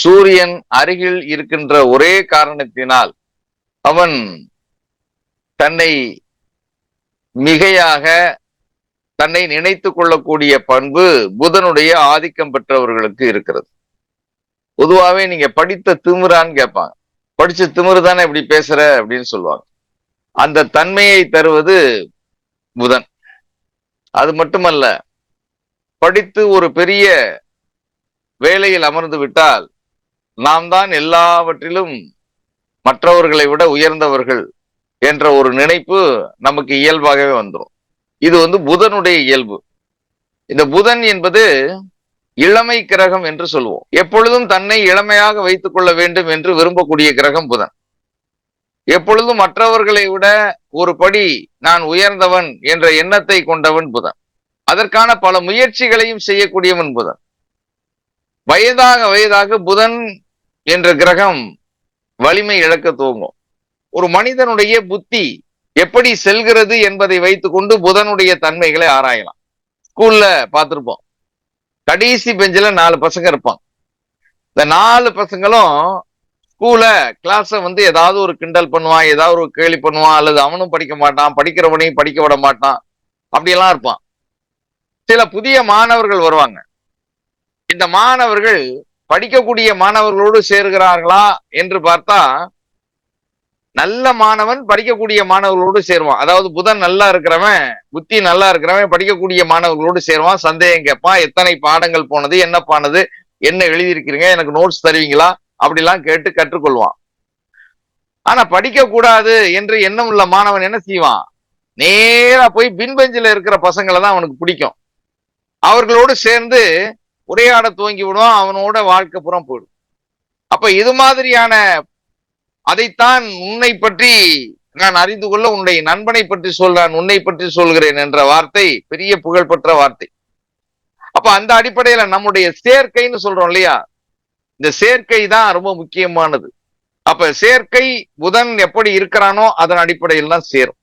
சூரியன் அருகில் இருக்கின்ற ஒரே காரணத்தினால் அவன் தன்னை மிகையாக தன்னை நினைத்து கொள்ளக்கூடிய பண்பு புதனுடைய ஆதிக்கம் பெற்றவர்களுக்கு இருக்கிறது. பொதுவாகவே நீங்க படித்த திமிரான்னு கேட்பாங்க. படிச்ச திமிரு தானே இப்படி பேசுற அப்படின்னு சொல்லுவாங்க. அந்த தன்மையை தருவது புதன். அது மட்டுமல்ல படித்து ஒரு பெரிய வேலையில் அமர்ந்து விட்டால் நாம் தான் எல்லாவற்றிலும் மற்றவர்களை விட உயர்ந்தவர்கள் என்ற ஒரு நினைப்பு நமக்கு இயல்பாகவே வந்துடும் இது வந்து புதனுடைய இயல்பு. இந்த புதன் என்பது இளமை கிரகம் என்று சொல்லுவோம். எப்பொழுதும் தன்னை இளமையாக வைத்துக் கொள்ள வேண்டும் என்று விரும்பக்கூடிய கிரகம் புதன். எப்பொழுதும் மற்றவர்களை விட ஒரு படி நான் உயர்ந்தவன் என்ற எண்ணத்தை கொண்டவன் புதன். அதற்கான பல முயற்சிகளையும் செய்யக்கூடியவன் புதன். வயதாக வயதாக புதன் என்ற கிரகம் வலிமை இழக்க துவங்கும். ஒரு மனிதனுடைய புத்தி எப்படி செல்கிறது என்பதை வைத்துக்கொண்டு புதனுடைய தன்மைகளை ஆராயலாம். ஸ்கூல்ல பார்த்துருப்போம். கடைசி பெஞ்சில் நாலு பசங்க இருப்பான் இந்த நாலு பசங்களும் ஸ்கூல கிளாஸ வந்து ஏதாவது ஒரு கிண்டல் பண்ணுவான் ஏதாவது ஒரு கேலி பண்ணுவான் அல்லது அவனும் படிக்க மாட்டான் படிக்கிறவனையும் படிக்க விட மாட்டான் அப்படியெல்லாம் இருப்பான். சில புதிய மாணவர்கள் வருவாங்க. இந்த மாணவர்கள் படிக்கக்கூடிய மாணவர்களோடு சேர்கிறார்களா என்று பார்த்தா நல்ல மாணவன் படிக்கக்கூடிய மாணவர்களோடு சேருவான். அதாவது புதன் நல்லா இருக்கிறவன் புத்தி நல்லா இருக்கிறவன் படிக்கக்கூடிய மாணவர்களோடு சேருவான் சந்தேகம் கேட்பான் எத்தனை பாடங்கள் போனது என்ன பானது என்ன எழுதியிருக்கிறீங்க எனக்கு நோட்ஸ் தருவீங்களா அப்படிலாம் கேட்டு கற்றுக்கொள்வான். ஆனா படிக்க கூடாது என்று எண்ணம் உள்ள மாணவன் என்ன செய்வான்? நேரா போய் பின்பெஞ்சில இருக்கிற பசங்களை தான் அவனுக்கு பிடிக்கும். அவர்களோடு சேர்ந்து உரையாட துவங்கி விடுவான் அவனோட வாழ்க்கை புறம் போயிடும். அப்ப இது மாதிரியான அதைத்தான் உன்னை பற்றி நான் அறிந்து கொள்ள உன்னுடைய நண்பனை பற்றி சொல்றான் உன்னை பற்றி சொல்கிறேன் என்ற வார்த்தை பெரிய புகழ்பெற்ற வார்த்தை. அப்ப அந்த அடிப்படையில நம்முடைய சேர்க்கைன்னு சொல்றோம் இல்லையா? இந்த சேர்க்கை தான் ரொம்ப முக்கியமானது. அப்ப சேர்க்கை புதன் எப்படி இருக்கிறானோ அதன் அடிப்படையில் தான் சேரும்.